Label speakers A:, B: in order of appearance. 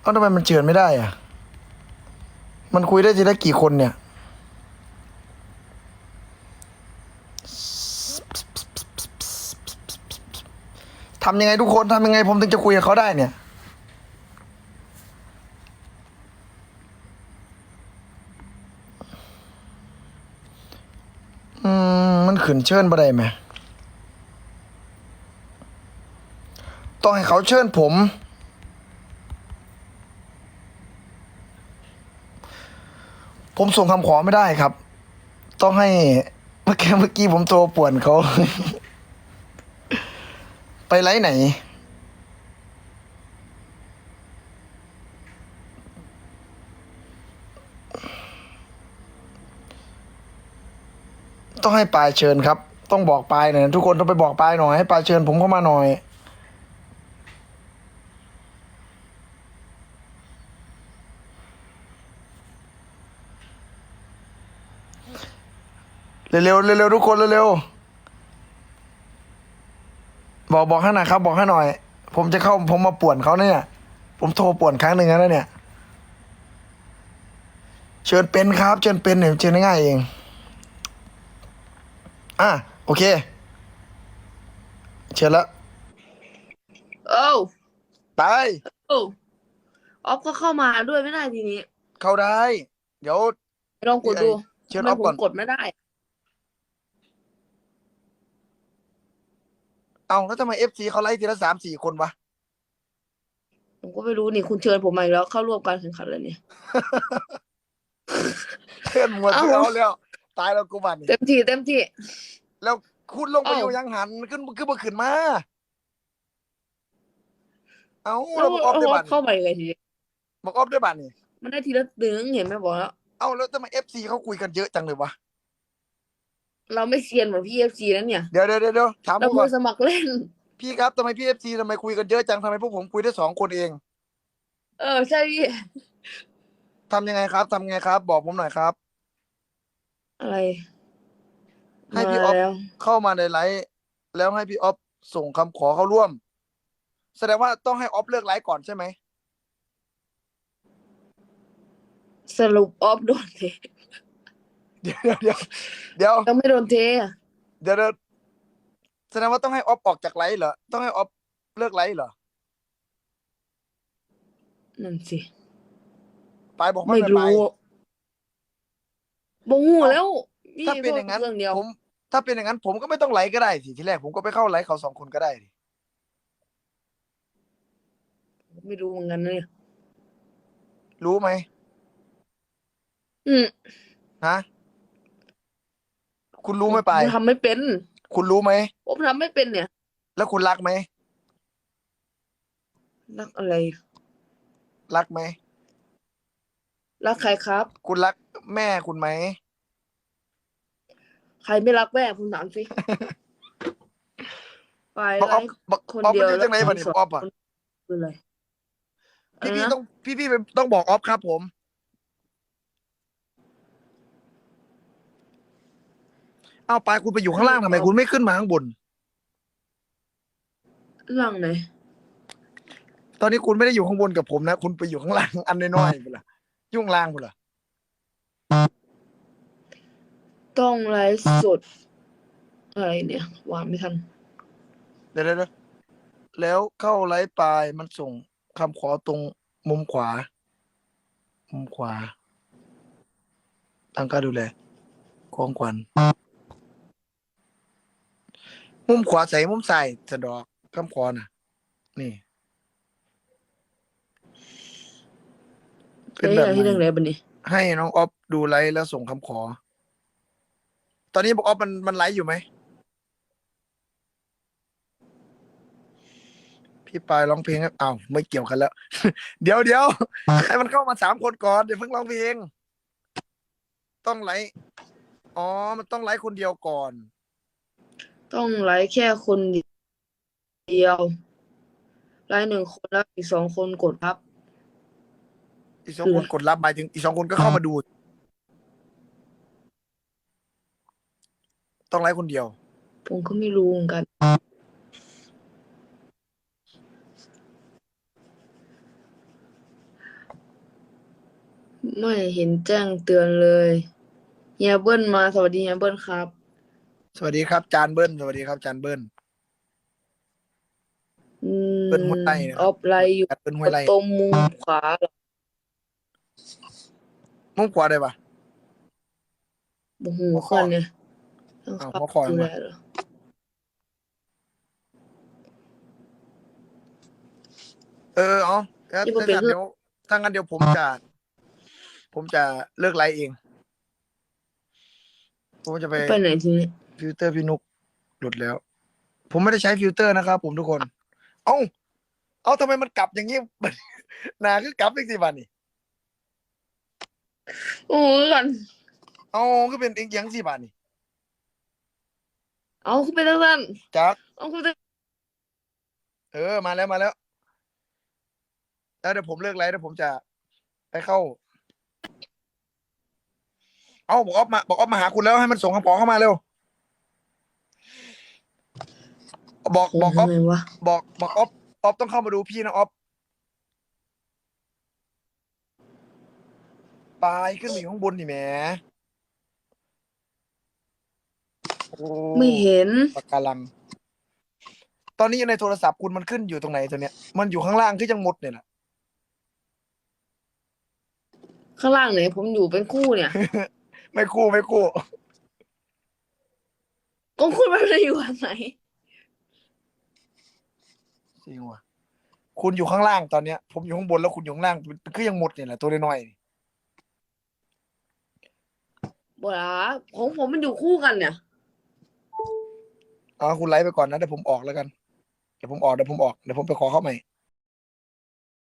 A: เอ้าทำไมมันเชิญไม่ได้อะ มันคุยได้ทีละกี่คนเนี่ยทำยังไงทุกคนทำยังไงผมถึงจะคุยกับเขาได้เนี่ยอืมมันขืนเชิญบ่ได้ไหมต้องให้เขาเชิญผม ผมส่งคำขอไม่ได้ครับ ต้องให้เมื่อกี้เมื่อกี้ผมโทรป่วนเขา ไปไลฟ์ไหน ต้องให้ปลายเชิญครับ ต้องบอกปลายหน่อยทุกคนต้องไปบอกปลายหน่อยให้ปลายเชิญผมเข้ามาหน่อย เร็วๆเร็วๆทุกคนเร็วๆบอกบอกให้หน่อยครับ บอกให้หน่อย ผมจะเข้าผมมาป่วนเขาเนี่ย ผมโทรป่วนครั้งหนึ่งแล้วเนี่ย เชิญเป็นครับ เชิญเป็นเนี่ยเชิญง่ายๆเอง อะโอเค เชิญแล้ว
B: เอ้า
A: ตาย
B: เอ้าออฟก็เข้ามาด้วยไม่ได้ทีนี้
A: เข้าได้ เดี๋ยว
B: ลองกดดู
A: เชิญ
B: ทำไม
A: ออฟ
B: ผ
A: ก่อ
B: ม
A: น
B: กดไม่ได้
A: เอาแล้วทำไมเอฟซีเขาไล่ทีละสามสี่คนวะ
B: ผมก็ไม่รู้นี่คุณเชิญผมมาอีกแล้วเข้าร่วมการแข่งขันเลยนี่
A: เชิญหมด
B: เอ้า
A: เอาแล้ว ตายแล้วกูบันนี่
B: เต็มที่เต็มที่
A: แล้วคุณลงไป
B: เอ้า
A: อยู่ยังหันขึ้นขึ้นมาขึ้นมา เอา
B: แล้
A: แล้ววบอกออฟ
B: อ
A: ได้
B: อ
A: บั
B: ฟ
A: ต
B: เข้ามายังไงทีนี้
A: บอกออฟได้บัตนี่
B: มันได้ทีละหนึ่งเห็นไหมบอกแล้ว
A: เอาแล้วทำไมเอฟซีเขาคุยกันเยอะจังเลยวะ
B: เราไม่เซียนเหมือนพี่เอฟซีนั้นเนี่ย
A: เดี๋ยวเดี๋ยวเดี๋ยวถาม
B: เรา
A: ผมก่
B: มื
A: อน
B: อสมัครเล่น
A: พี่ครับทำไมพี่เอฟซีทำไมคุยกันเยอะจังทำไมพวกผมคุยได้สองคนเอง
B: เออใช่พี่
A: ทำยังไงครับทำไงครับ บอกผมหน่อยครับ
B: อะไร
A: ให้พี่
B: มา
A: ออฟ
B: แล้ว
A: เข้ามาในไลฟ์แล้วให้พี่ออฟส่งคำขอเข้าร่วม แสดงว่าต้องให้ออฟเลือกไลฟ์ก่อนใช่ไหม
B: สรุปออฟโดนเท
A: เดี๋ยวเดี๋ยวเดี๋ยว
B: ยังไม่โดนเทอะ
A: เดี๋ยวเดี๋ยวแสดงว่าต้องให้ออฟออกจากไลฟ์เหรอ ต้องให้ออฟเลิกไลฟ์เหรอ
B: นั่นสิ
A: ปายบอกไม่
B: ไม่
A: เป็นไร
B: รู้บงหูแล้วพี่
A: ถ้าเป็นอย่างนั้น
B: โทษเรื่องเดียว
A: ผมถ้าเป็นอย่างนั้น ผมก็ไม่ต้องไลฟ์ก็ได้สิทีแรกผมก็ไปเข้าไลฟ์เขาสองคนก็ได้ดิ
B: ไม่รู้เหมือนกันนะเนี่ย
A: รู้ไหม
B: อืม
A: ฮะ คุณรู้ไหมปาย
B: ผมทำไม่เป็น
A: คุณรู้ไหม
B: ผมทำไม่เป็นเนี่ย
A: แล้วคุณรักไหม
B: รักอะไร
A: รักไหม
B: รักใครครับ
A: คุณรักแม่คุณไหม
B: ใครไม่รักแม่คุณถามสิ ไป
A: บอก
B: ไล
A: ออฟ
B: ฟ์
A: บอก
B: คน
A: ออฟ
B: เดียว
A: มันอยู่จังไหน
B: แล้ว
A: บัดนี้
B: ส
A: บอกออฟอะ
B: คืออะไร
A: พี่พี่
B: อะไรนะ
A: ต้องพี่พี่ต้องบอกออฟครับผม เอาไปคุณไปอยู่ข้างล่างทำไมคุณไม่ขึ้นมาข้างบน
B: เรื่องไหน
A: ตอนนี้คุณไม่ได้อยู่ข้างบนกับผมนะ คุณไปอยู่ข้างล่างอันน้อยๆไปละยุ่งล่างไปละ
B: ต้องไลฟ์สดอะไรเนี่ยวางไม่ทัน
A: เดี๋ยวเดี๋ยวเดี๋ยวแล้วเข้าไลฟ์ปลายมันส่งคำขอตรงมุมขวา มุมขวาตั้งการดูแลของขวัญ มุมขวาใส่มุมใส่สะดอกคำขอน่ะ นี่เป็นแบบ
B: ที่
A: ไห
B: เรื่อง
A: น
B: อะไรบันนี้
A: ให้น้องออฟดูไลฟ์แล้วส่งคำขอ ตอนนี้บอกออฟมันมันไลฟ์อยู่ไหม พี่ปายร้องเพลงครับอ้าวไม่เกี่ยวกันแล้ว เดี๋ยวเดี๋ยวให้มันเข้ามาสามคนก่อนเดี๋ยวเพิ่งร้องเพลง ต้องไลฟ์อ๋อ มันต้องไลฟ์คนเดียวก่อน
B: ต้องไลฟ์แค่คนเดียว ไลฟ์หนึ่งคนแล้วอีกสองคนกดรับ
A: อีกสองคนกดรับหมายถึงอีกสองคนก็เข้ามาดู ต้องไลฟ์คนเดียว
B: ผมก็ไม่รู้เหมือนกัน
A: อ
B: ไม่เห็นแจ้งเตือนเลยเฮียเบิ้ลมาสวัสดีเฮียเบิ้ลครับ
A: สวัสดีครับจานเบิ้ลสวัสดีครับจานเบิ้ล
B: อืม
A: เบิ้ลหัวใจนะครับ
B: ออฟไลน์อยู่
A: จานเบิ้ลห้วยไร
B: ตรงมุมขวาเหรอ
A: มุ้งขวาได้ปะ
B: โอ้โห
A: หัวข้อ
B: คนเนี่ยต้อง
A: อ้าว
B: เข้า
A: หัวข้อ
B: ดู
A: มา
B: แลเหรอ
A: เออเอาถ้า
B: ที่มัน
A: ถ้า
B: เป็น
A: งั้นเดี๋ยวถ้างั้นเดี๋ยวผมจะ ผมจะเลิกไลฟ์เอง ผมจะไป
B: ไปไหนทีนี้
A: ฟิลเตอร์พี่นุกหลุดแล้ว ผมไม่ได้ใช้ฟิลเตอร์นะครับผมทุกคน เอ้า เอ้าทำไมมันกลับอย่างนี้ หนาคือกลับอีกสิบันนี่
B: โอ้ยกัน
A: เอ้าก็เป็นเอียงสิบันนี่
B: เอาขึ้นไปตั้งแต่
A: จัก
B: เอาขึ้นไปตั้ง
A: เออมาแล้วมาแล้ว แล้วเดี๋ยวผมเลิกไลฟ์แล้วผมจะไปเข้า เอ้าบอกออฟมาบอกออฟมาหาคุณแล้วให้มันส่งคำขอเข้ามาเร็ว บอกบอกออฟ
B: ทำไมวะ
A: บอกบอกออฟออฟต้องเข้ามาดูพี่นะออฟปลายขึ้นมาอยู่ข้างบนนี่แหมโอ้
B: ไม่เห็น
A: ปากการัง ตอนนี้ในโทรศัพท์คุณมันขึ้นอยู่ตรงไหนตัวเนี้ย มันอยู่ข้างล่างที่ยังหมดเนี่ยนะ
B: ข้างล่างไหนผมอยู่เป็นคู่เนี่ย
A: ไม่คู่ไม่คู่
B: ก็คุณมันจะอยู่อันไหน
A: จริงว่ะ คุณอยู่ข้างล่างตอนเนี้ย ผมอยู่ข้างบนแล้วคุณอยู่ข้างล่างมันคือยังหมดเนี่ยแหละตัวน้อยๆนี่
B: บลาของผมมันอยู่คู่กันเนี่ย
A: เอาคุณไลฟ์ไปก่อนนะเดี๋ยวผมออกแล้วกันเดี๋ยวผมออกเดี๋ยวผมออกเดี๋ยวผมไปขอเข้าใหม่